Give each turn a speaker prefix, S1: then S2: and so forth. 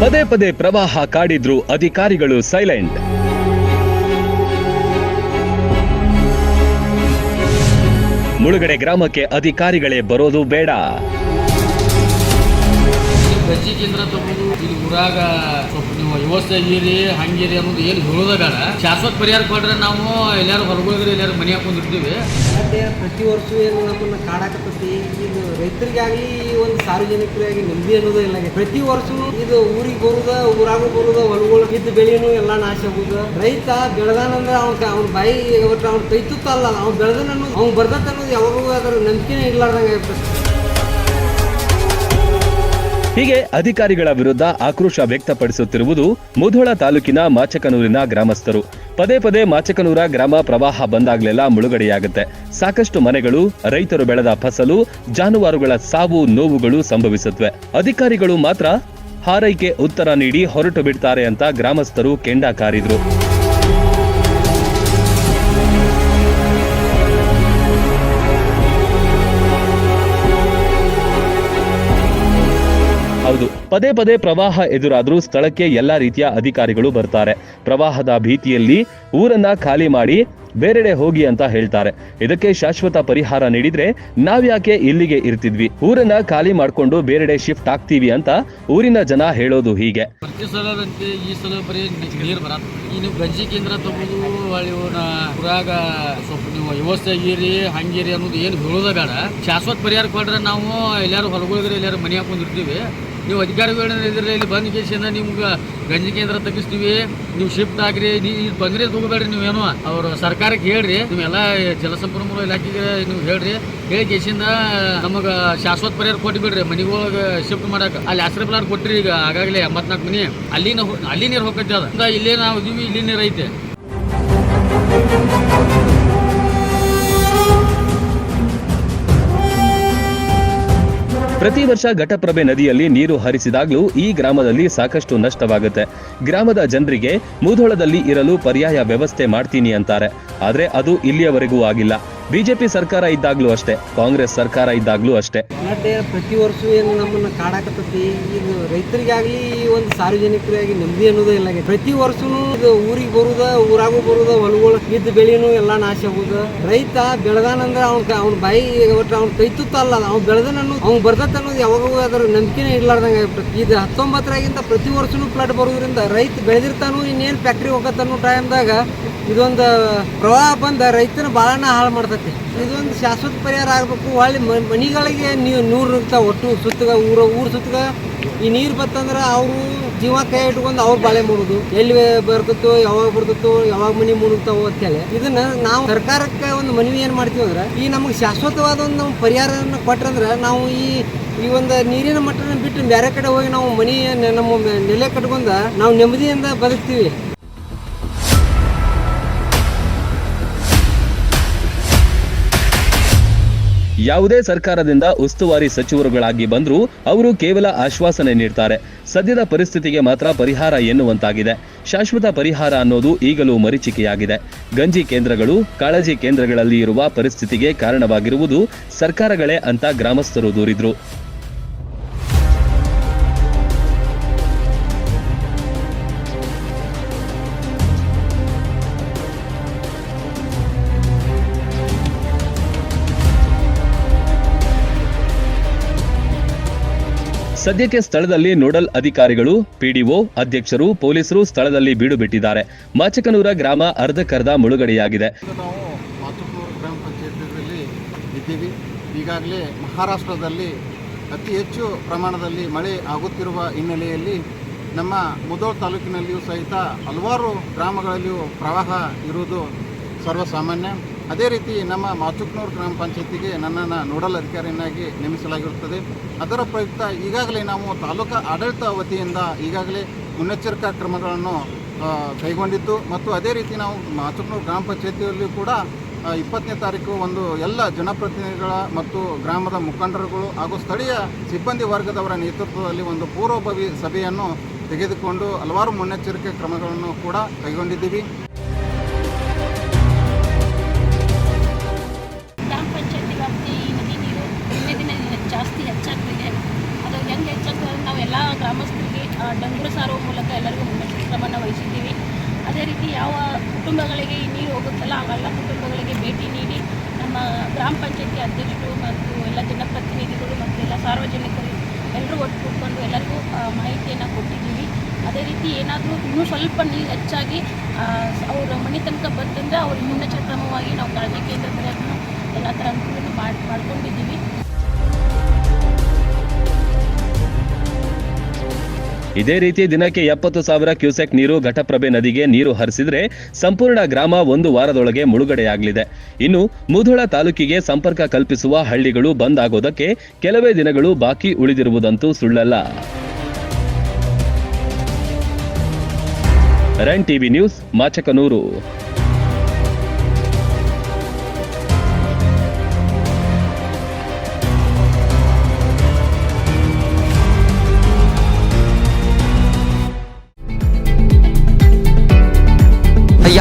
S1: ಪದೇ ಪದೇ ಪ್ರವಾಹ ಕಾಡಿದ್ರು ಅಧಿಕಾರಿಗಳು ಸೈಲೆಂಟ್. ಮುಳುಗಡೆ ಗ್ರಾಮಕ್ಕೆ ಅಧಿಕಾರಿಗಳೇ ಬರೋದು ಬೇಡ.
S2: ಗಜ್ಜಿ ಗಂಜಿ ಕೇಂದ್ರ ತಗೊಂಡು ಇಲ್ಲಿ ಊರಾಗ ಸ್ವಲ್ಪ ನೀವು ವ್ಯವಸ್ಥೆ ಆಗಿರಿ ಹಂಗಿರಿ ಅನ್ನೋದು ಏನು ಹೇಳೋದ ಬೇಡ. ಶಾಶ್ವತ ಪರಿಹಾರ ಕೊಟ್ರೆ ನಾವು ಎಲ್ಲಾರು ಹೊರಗೋಗ್ರಿ ಎಲ್ಲಾರು ಮನೆ ಹಾಕೊಂಡಿರ್ತೀವಿ
S3: ಪ್ರತಿ ವರ್ಷ ಏನು ನಮ್ಮನ್ನ ರೈತರಿಗಾಗಿ ಒಂದು ಸಾರ್ವಜನಿಕರಿಗಾಗಿ ನೆಮ್ಮದಿ ಅನ್ನೋದು ಇಲ್ಲ ಪ್ರತಿ ವರ್ಷನೂ ಇದು ಊರಿಗೆ ಬರುದ, ಊರಾಗ ಬರುದ, ಹೊಲಗಳು ಇದ್ದ ಬೆಳೆನೂ ಎಲ್ಲ ನಾಶ ಆಗುದ. ರೈತ ಬೆಳೆದಾನಂದ್ರೆ ಅವ್ನ ಅವ್ನ ಬಾಯಿ ಒಟ್ಟು ಅವ್ನ ಕೈ ತುತ್ತ ಅಲ್ಲ ಅವ್ನು ಬೆಳೆದನ ಅನ್ನೋದು, ಅವ್ನು ಬರ್ದತ್ತ ಅನ್ನೋದು ಯಾವಾಗೂ ಅದರ ನಂಬಿಕೆನೇ ಇರ್ಲಾರ್ದಂಗೆ ಆಗ್ಬಿಡುತ್ತೆ
S1: ಹೀಗೆ ಅಧಿಕಾರಿಗಳ ವಿರುದ್ಧ ಆಕ್ರೋಶ ವ್ಯಕ್ತಪಡಿಸುತ್ತಿರುವುದು ಮುಧೋಳ ತಾಲೂಕಿನ ಮಾಚಕನೂರಿನ ಗ್ರಾಮಸ್ಥರು. ಪದೇ ಪದೇ ಮಾಚಕನೂರ ಗ್ರಾಮ ಪ್ರವಾಹ ಬಂದಾಗಲೆಲ್ಲ ಮುಳುಗಡೆಯಾಗುತ್ತೆ. ಸಾಕಷ್ಟು ಮನೆಗಳು, ರೈತರು ಬೆಳೆದ ಫಸಲು, ಜಾನುವಾರುಗಳ ಸಾವು, ನೋವುಗಳು ಸಂಭವಿಸುತ್ತವೆ. ಅಧಿಕಾರಿಗಳು ಮಾತ್ರ ಹಾರೈಕೆ, ಉತ್ತರ ನೀಡಿ ಹೊರಟು ಬಿಡ್ತಾರೆ ಅಂತ ಗ್ರಾಮಸ್ಥರು ಕೆಂಡ ಕಾರಿದ್ರು ಹೌದು. ಪದೇ ಪದೇ ಪ್ರವಾಹ ಎದುರಾದರೂ ಸ್ಥಳಕ್ಕೆ ಎಲ್ಲಾ ರೀತಿಯ ಅಧಿಕಾರಿಗಳು ಬರ್ತಾರೆ. ಪ್ರವಾಹದ ಭೀತಿಯಲ್ಲಿ ಊರನ್ನ ಖಾಲಿ ಮಾಡಿ ಬೇರೆಡೆ ಹೋಗಿ ಅಂತ ಹೇಳ್ತಾರೆ. ಇದಕ್ಕೆ ಶಾಶ್ವತ ಪರಿಹಾರ ನೀಡಿದ್ರೆ ನಾವ್ಯಾಕೆ ಇಲ್ಲಿಗೆ ಇರ್ತಿದ್ವಿ? ಊರನ್ನ ಖಾಲಿ ಮಾಡ್ಕೊಂಡು ಬೇರೆಡೆ ಶಿಫ್ಟ್ ಆಗ್ತೀವಿ ಅಂತ ಊರಿನ ಜನ ಹೇಳೋದು ಹೀಗೆ.
S2: ಪ್ರತಿ ಸಲ ಬರೀ ನೀರು ನೀವು ಗಂಜಿ ಕೇಂದ್ರ ತಗೊಂಡು ಊರಾಗ ಸ್ವಲ್ಪ ನೀವು ವ್ಯವಸ್ಥೆ ಹಂಗಿರಿ ಅನ್ನೋದು ಏನು ಹೇಳೋದ ಬೇಡ. ಶಾಶ್ವತ ಪರಿಹಾರ ಕೊಟ್ರೆ ನಾವು ಎಲ್ಲಾರು ಹೊರಗೋಗ್ರಿ ಎಲ್ಲಾರು ಮನೆ ಹಾಕೊಂಡಿರ್ತೀವಿ ನೀವು ಅಧಿಕಾರಿಗಳ ಇಲ್ಲಿ ಬಂದ್ ಕೇಸಿಂದ ನಿಮ್ಗೆ ಗಂಜಿ ಕೇಂದ್ರ ತಗ್ಗಿಸ್ತೀವಿ, ನೀವು ಶಿಫ್ಟ್ ಆಗ್ರಿ ನೀವು ಬಂದ್ರೆ ತಗೋಬೇಡ್ರಿ ನೀವೇನು. ಅವರು ಸರ್ಕಾರಕ್ಕೆ ಹೇಳ್ರಿ, ನೀವೆಲ್ಲ ಜಲಸಂಪನ್ಮೂಲ ಇಲಾಖೆಗೆ ನೀವು ಹೇಳ್ರಿ, ಹೇಳಿ ಕೇಸಿಂದ ನಮಗೆ ಶಾಶ್ವತ ಪರಿಹಾರ ಕೊಟ್ಟು ಬಿಡ್ರಿ ಮನೆಗೊಳಗೆ ಶಿಫ್ಟ್ ಮಾಡಕ್ಕೆ ಅಲ್ಲಿ ಹಸಿರು ಪ್ಲಾಟ್ ಕೊಟ್ರಿ ಈಗ, ಆಗಾಗಲೇ ಎಂಬತ್ನಾಲ್ಕು ಮನೆ ಅಲ್ಲಿನ ಅಲ್ಲಿ ನೀರು ಹೋಗತ್ತೆ ಅದ. ಇಲ್ಲೇ ನಾವು ಇದೀವಿ, ಇಲ್ಲಿ ನೀರು ಐತೆ.
S1: ಪ್ರತಿ ವರ್ಷ ಘಟಪ್ರಭೆ ನದಿಯಲ್ಲಿ ನೀರು ಹರಿಸಿದಾಗಲೂ ಈ ಗ್ರಾಮದಲ್ಲಿ ಸಾಕಷ್ಟು ನಷ್ಟವಾಗುತ್ತೆ. ಗ್ರಾಮದ ಜನರಿಗೆ ಮುಧೋಳದಲ್ಲಿ ಇರಲು ಪರ್ಯಾಯ ವ್ಯವಸ್ಥೆ ಮಾಡ್ತೀನಿ ಅಂತಾರೆ. ಆದರೆ ಅದು ಇಲ್ಲಿಯವರೆಗೂ ಆಗಿಲ್ಲ. ಬಿಜೆಪಿ ಸರ್ಕಾರ ಇದ್ದಾಗ್ಲೂ ಅಷ್ಟೇ, ಕಾಂಗ್ರೆಸ್ ಸರ್ಕಾರ ಇದ್ದಾಗ್ಲೂ ಅಷ್ಟೇ.
S3: ಪ್ರತಿ ವರ್ಷ ಏನು ನಮ್ಮನ್ನ ಕಾಡಾಕತ್ತೈತಿ, ಇದು ರೈತರಿಗಾಗ್ಲಿ ಒಂದು ಸಾರ್ವಜನಿಕರಿಗಾಗಿ ನೆಮ್ಮದಿ ಅನ್ನೋದೇ ಇಲ್ಲ ಪ್ರತಿ ವರ್ಷನೂ ಇದು ಊರಿಗೆ ಬರುದ, ಊರಾಗೂ ಬರುದ, ಹೊಲಗಳು ಇದ್ದ ಬೆಳೆನೂ ಎಲ್ಲ ನಾಶ ಆಗುದ. ರೈತ ಬೆಳೆದಾನಂದ್ರೆ ಅವ್ನ ಅವ್ನ ಬಾಯಿ ಒಟ್ಟು ಅವ್ನ ಕೈ ತುತ್ತ ಅಲ್ಲ, ಅವ್ನು ಬೆಳೆದನ ಅನ್ನೋದು ಅವ್ನು ಬರ್ದತ್ತ ಅನ್ನೋದು ಯಾವಾಗೂ ಅದರ ನಂಬಿಕೆನೇ ಇರ್ಲಾರ್ದಂಗೆ ಇದು ಹತ್ತೊಂಬತ್ತರಾಗಿಂದ ಪ್ರತಿ ವರ್ಷನೂ ಫ್ಲಡ್ ಬರೋದ್ರಿಂದ ರೈತ ಬೆಳೆದಿರ್ತಾನು ಇನ್ನೇನು ಫ್ಯಾಕ್ಟ್ರಿ ಹೋಗತ್ತನ್ನೋ ಟೈಮ್ದಾಗ ಇದೊಂದು ಪ್ರವಾಹ ಬಂದ ರೈತನ ಭಾಳನ ಹಾಳು ಮಾಡ್ತೈತಿ. ಇದೊಂದು ಶಾಶ್ವತ ಪರಿಹಾರ ಆಗಬೇಕು. ಹೊಳ್ಳಿ ಮನೆಗಳಿಗೆ ನೀವು ನೂರು ಇರ್ತಾವೆ ಒಟ್ಟು ಸುತ್ತಗ, ಊರ, ಊರು ಸುತ್ತಗ ಈ ನೀರು ಬತ್ತಂದ್ರೆ ಅವರು ಜೀವ ಕೈ ಇಟ್ಕೊಂಡು ಅವ್ರು ಬಾಳೆ ಮುಡುದು ಎಲ್ಲಿ ಬರ್ತೈತೋ ಯಾವಾಗ ಬರ್ತೈತೋ ಯಾವಾಗ ಮನಿ ಮುಳುಗ್ತಾವೋ ಅಂತೇಳಿ ಇದನ್ನ ನಾವು ಸರ್ಕಾರಕ್ಕೆ ಒಂದು ಮನವಿ ಏನು ಮಾಡ್ತೀವಿ ಅಂದ್ರೆ, ಈ ನಮಗೆ ಶಾಶ್ವತವಾದ ಒಂದು ನಮ್ಮ ಪರಿಹಾರವನ್ನು ಕೊಟ್ರಂದ್ರೆ ನಾವು ಈ ಈ ಒಂದು ನೀರಿನ ಮಟ್ಟನ ಬಿಟ್ಟು ಬೇರೆ ಕಡೆ ಹೋಗಿ ನಾವು ಮನಿ ನಮ್ಮ ನೆಲೆ ಕಟ್ಕೊಂಡ ನಾವು ನೆಮ್ಮದಿಯಿಂದ ಬದುಕ್ತೀವಿ.
S1: ಯಾವುದೇ ಸರ್ಕಾರದಿಂದ ಉಸ್ತುವಾರಿ ಸಚಿವರುಗಳಾಗಿ ಬಂದರೂ ಅವರು ಕೇವಲ ಆಶ್ವಾಸನೆ ನೀಡ್ತಾರೆ. ಸದ್ಯದ ಪರಿಸ್ಥಿತಿಗೆ ಮಾತ್ರ ಪರಿಹಾರ ಎನ್ನುವಂತಾಗಿದೆ. ಶಾಶ್ವತ ಪರಿಹಾರ ಅನ್ನೋದು ಈಗಲೂ ಮರೀಚಿಕೆಯಾಗಿದೆ. ಗಂಜಿ ಕೇಂದ್ರಗಳು, ಕಾಳಜಿ ಕೇಂದ್ರಗಳಲ್ಲಿ ಇರುವ ಪರಿಸ್ಥಿತಿಗೆ ಕಾರಣವಾಗಿರುವುದು ಸರ್ಕಾರಗಳೇ ಅಂತ ಗ್ರಾಮಸ್ಥರು ದೂರಿದ್ರು. ಸದ್ಯಕ್ಕೆ ಸ್ಥಳದಲ್ಲಿ ನೋಡಲ್ ಅಧಿಕಾರಿಗಳು, ಪಿಡಿಒ, ಅಧ್ಯಕ್ಷರು, ಪೊಲೀಸರು ಸ್ಥಳದಲ್ಲಿ ಬೀಡು ಬಿಟ್ಟಿದ್ದಾರೆ. ಮಾಚಕನೂರ ಗ್ರಾಮ ಅರ್ಧಕ್ಕರ್ಧ ಮುಳುಗಡೆಯಾಗಿದೆ.
S4: ಈಗಾಗಲೇ ಮಹಾರಾಷ್ಟ್ರದಲ್ಲಿ ಅತಿ ಹೆಚ್ಚು ಪ್ರಮಾಣದಲ್ಲಿ ಮಳೆ ಆಗುತ್ತಿರುವ ಹಿನ್ನೆಲೆಯಲ್ಲಿ ನಮ್ಮ ಮುದೋಳ್ ತಾಲೂಕಿನಲ್ಲಿಯೂ ಸಹಿತ ಹಲವಾರು ಗ್ರಾಮಗಳಲ್ಲಿಯೂ ಪ್ರವಾಹ ಇರುವುದು ಸರ್ವಸಾಮಾನ್ಯ. ಅದೇ ರೀತಿ ನಮ್ಮ ಮಾಚುಕ್ನೂರು ಗ್ರಾಮ ಪಂಚಾಯತಿಗೆ ನನ್ನನ್ನು ನೋಡಲ್ ಅಧಿಕಾರಿಯನ್ನಾಗಿ ನೇಮಿಸಲಾಗಿರುತ್ತದೆ. ಅದರ ಪ್ರಯುಕ್ತ ಈಗಾಗಲೇ ನಾವು ತಾಲೂಕಾ ಆಡಳಿತ ವತಿಯಿಂದ ಈಗಾಗಲೇ ಮುನ್ನೆಚ್ಚರಿಕಾ ಕ್ರಮಗಳನ್ನು ಕೈಗೊಂಡಿದ್ದು ಮತ್ತು ಅದೇ ರೀತಿ ನಾವು ಮಾಚುಕ್ನೂರು ಗ್ರಾಮ ಪಂಚಾಯತಿಯಲ್ಲಿಯೂ ಕೂಡ ಇಪ್ಪತ್ತನೇ ತಾರೀಕು ಒಂದು ಎಲ್ಲ ಜನಪ್ರತಿನಿಧಿಗಳ ಮತ್ತು ಗ್ರಾಮದ ಮುಖಂಡರುಗಳು ಹಾಗೂ ಸ್ಥಳೀಯ ಸಿಬ್ಬಂದಿ ವರ್ಗದವರ ನೇತೃತ್ವದಲ್ಲಿ ಒಂದು ಪೂರ್ವಭಾವಿ ಸಭೆಯನ್ನು ತೆಗೆದುಕೊಂಡು ಹಲವಾರು ಮುನ್ನೆಚ್ಚರಿಕೆ ಕ್ರಮಗಳನ್ನು ಕೂಡ ಕೈಗೊಂಡಿದ್ದೀವಿ.
S5: ಗ್ರಾಮ ಪಂಚಾಯತಿ ಅಧ್ಯಕ್ಷರು ಮತ್ತು ಎಲ್ಲ ಜನಪ್ರತಿನಿಧಿಗಳು ಮತ್ತು ಎಲ್ಲ ಸಾರ್ವಜನಿಕರು ಎಲ್ಲರೂ ಒಟ್ಟು ಕೂತ್ಕೊಂಡು ಎಲ್ಲರಿಗೂ ಮಾಹಿತಿಯನ್ನು ಕೊಟ್ಟಿದ್ದೀವಿ. ಅದೇ ರೀತಿ ಏನಾದರೂ ಇನ್ನೂ ಸ್ವಲ್ಪ ನೀರು ಹೆಚ್ಚಾಗಿ ಅವರು ಮನೆ ತನಕ ಬಂತಂದರೆ ಅವ್ರ ಮುನ್ನೆಚ್ಚರ ಕ್ರಮವಾಗಿ ನಾವು ಕಾಳಜಿ ಕೇಂದ್ರ ಪ್ರಯತ್ನ ಎಲ್ಲ ಥರ ಅನುಕೂಲ ಮಾಡಿ, ಮಾಡ್ಕೊಂಡಿದ್ದೀವಿ.
S1: ಇದೇ ರೀತಿ ದಿನಕ್ಕೆ ಎಪ್ಪತ್ತು ಸಾವಿರ ಕ್ಯೂಸೆಕ್ ನೀರು ಘಟಪ್ರಭೆ ನದಿಗೆ ನೀರು ಹರಿಸಿದ್ರೆ ಸಂಪೂರ್ಣ ಗ್ರಾಮ ಒಂದು ವಾರದೊಳಗೆ ಮುಳುಗಡೆಯಾಗಲಿದೆ. ಇನ್ನು ಮುಧೋಳ ತಾಲೂಕಿಗೆ ಸಂಪರ್ಕ ಕಲ್ಪಿಸುವ ಹಳ್ಳಿಗಳು ಬಂದ್ ಆಗೋದಕ್ಕೆ ಕೆಲವೇ ದಿನಗಳು ಬಾಕಿ ಉಳಿದಿರುವುದಂತೂ ಸುಳ್ಳಲ್ಲ. Run TV news, Machakanur.